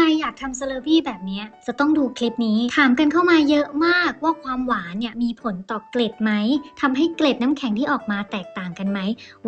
รอยากทำสเลอรี่แบบนี้จะต้องดูคลิปนี้ ถามกันเข้ามาเยอะมากว่าความหวานเนี่ยมีผลต่อเกล็ดไหมทำให้เกล็ดน้ำแข็งที่ออกมาแตกต่างกันไหม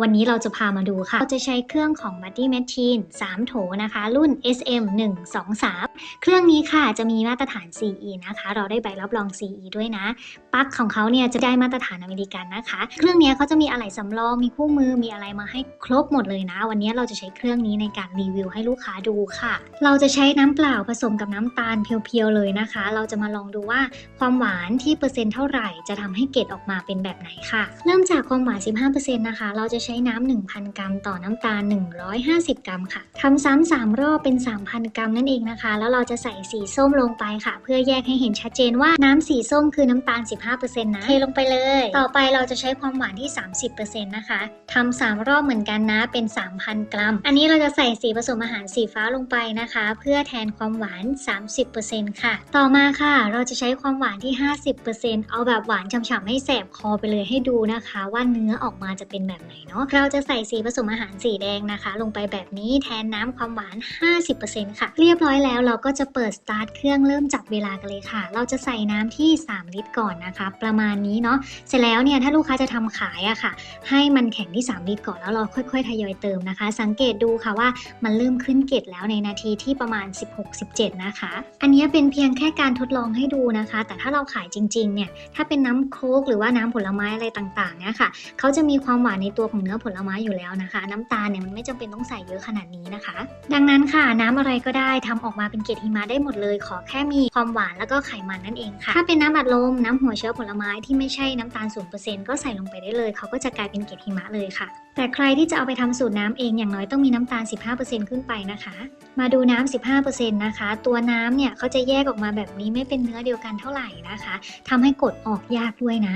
วันนี้เราจะพามาดูค่ะ เราจะใช้เครื่องของ Buddy Machine 3 โถนะคะ รุ่น SM 1 2 3เครื่องนี้ค่ะจะมีมาตรฐาน CE นะคะ เราได้ใบรับรอง CE ด้วยนะปลั๊กของเขาเนี่ยจะได้มาตรฐานอเมริกันนะคะ เครื่องนี้เขาจะมีอะไหล่สำรองมีคู่มือมีอะไรมาให้ครบหมดเลยนะ วันนี้เราจะใช้เครื่องนี้ในการรีวิวให้ลูกค้าดูค่ะ เราจะใช้น้้ำเปล่าผสมกับน้ำตาลเพียวๆเลยนะคะ เราจะมาลองดูว่าความหวานที่เปอร์เซ็นต์เท่าไหร่จะทำให้เกล็ดออกมาเป็นแบบไหนค่ะ เริ่มจากความหวาน 15%นะคะ เราจะใช้น้ำ1,000 กรัม ต่อน้ำตาล 150 กรัมค่ะทำซ้ำสามรอบเป็น 3,000 กรัมนั่นเองนะคะ แล้วเราจะใส่สีส้มลงไปค่ะ เพื่อแยกให้เห็นชัดเจนว่าน้ำสีส้มคือน้ำตาล 15%นะเทลงไปเลย ต่อไปเราจะใช้ความหวานที่ 30%นะคะทำสามรอบเหมือนกันนะเป็น 3,000 กรัม อันนี้เราจะใส่สีผสมอาหารสีฟ้าลงไปนะคะ เพื่อแทนความหวาน 30%ค่ะ ต่อมาค่ะ เราจะใช้ความหวานที่ 50%เอาแบบหวานฉ่ำๆให้แสบคอไปเลยให้ดูนะคะ ว่าเนื้อออกมาจะเป็นแบบไหนเนาะ เราจะใส่สีผสมอาหารสีแดงนะคะ ลงไปแบบนี้แทนน้ำความหวาน 50%ค่ะ เรียบร้อยแล้วเราก็จะเปิดสตาร์ทเครื่องเริ่มจับเวลากันเลยค่ะ เราจะใส่น้ำที่ 3 ลิตรก่อนนะคะ ประมาณนี้เนาะ เสร็จแล้วเนี่ยถ้าลูกค้าจะทำขายอะค่ะ ให้มันแข็งที่ 3 ลิตรก่อนแล้วเราค่อย ๆ ทยอยเติมนะคะ สังเกตดูค่ะว่ามันเริ่มขึ้นเกล็ดแล้วในนาทีที่ประมาณ16-17 นะคะ อันนี้เป็นเพียงแค่การทดลองให้ดูนะคะ แต่ถ้าเราขายจริงๆเนี่ยถ้าเป็นน้ำโค้กหรือว่าน้ำผลไม้อะไรต่างๆเนี่ยค่ะเขาจะมีความหวานในตัวของเนื้อผลไม้อยู่แล้วนะคะ น้ำตาลเนี่ยมันไม่จำเป็นต้องใส่เยอะขนาดนี้นะคะ ดังนั้นค่ะน้ำอะไรก็ได้ทำออกมาเป็นเกล็ดหิมะได้หมดเลย ขอแค่มีความหวานแล้วก็ไขมันนั่นเองค่ะถ้าเป็นน้ำอัดลมน้ำหัวเชื้อผลไม้ที่ไม่ใช่น้ำตาล0%ก็ใส่ลงไปได้เลย เขาก็จะกลายเป็นเกล็ดหิมะเลยค่ะ แต่ใครที่จะเอาไปทำสูตรน้ำเองอย่างน้อยต้องมีน้ำตาล 15%ขึ้นไปนะคะ มาดูน้ำ 15%นะคะ ตัวน้ำเนี่ยเขาจะแยกออกมาแบบนี้ไม่เป็นเนื้อเดียวกันเท่าไหร่นะคะทำให้กดออกยากด้วยนะ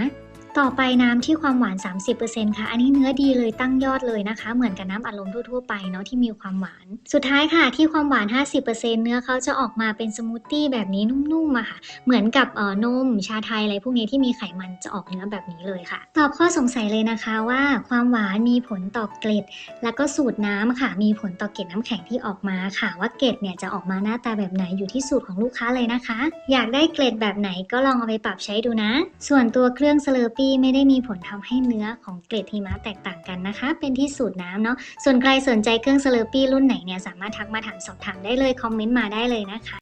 ต่อไปน้ำที่ความหวาน 30%ค่ะ อันนี้เนื้อดีเลยตั้งยอดเลยนะคะ เหมือนกับน้ำอัดลมทั่วๆไปเนาะที่มีความหวาน สุดท้ายค่ะที่ความหวาน 50%เนื้อเขาจะออกมาเป็นสมูทตี้แบบนี้นุ่มๆอะค่ะ เหมือนกับเอ่อนมชาไทยอะไรพวกนี้ที่มีไขมันจะออกเนื้อแบบนี้เลยค่ะ ตอบข้อสงสัยเลยนะคะว่าความหวานมีผลต่อเกล็ด แล้วก็สูตรน้ำค่ะ มีผลต่อเกล็ดน้ำแข็งที่ออกมาค่ะ ว่าเกล็ดเนี่ยจะออกมาหน้าตาแบบไหนอยู่ที่สูตรของลูกค้าเลยนะคะ อยากได้เกล็ดแบบไหนก็ลองเอาไปปรับใช้ดูนะ ส่วนตัวเครื่องสเลอปี้ไม่ได้มีผลทำให้เนื้อของเกล็ดหิมะแตกต่างกันนะคะ เป็นที่สูตรน้ำเนาะส่วนใครสนใจเครื่องสเลอปี้รุ่นไหนเนี่ยสามารถทักมาถามสอบถามได้เลยคอมเมนต์มาได้เลยนะคะ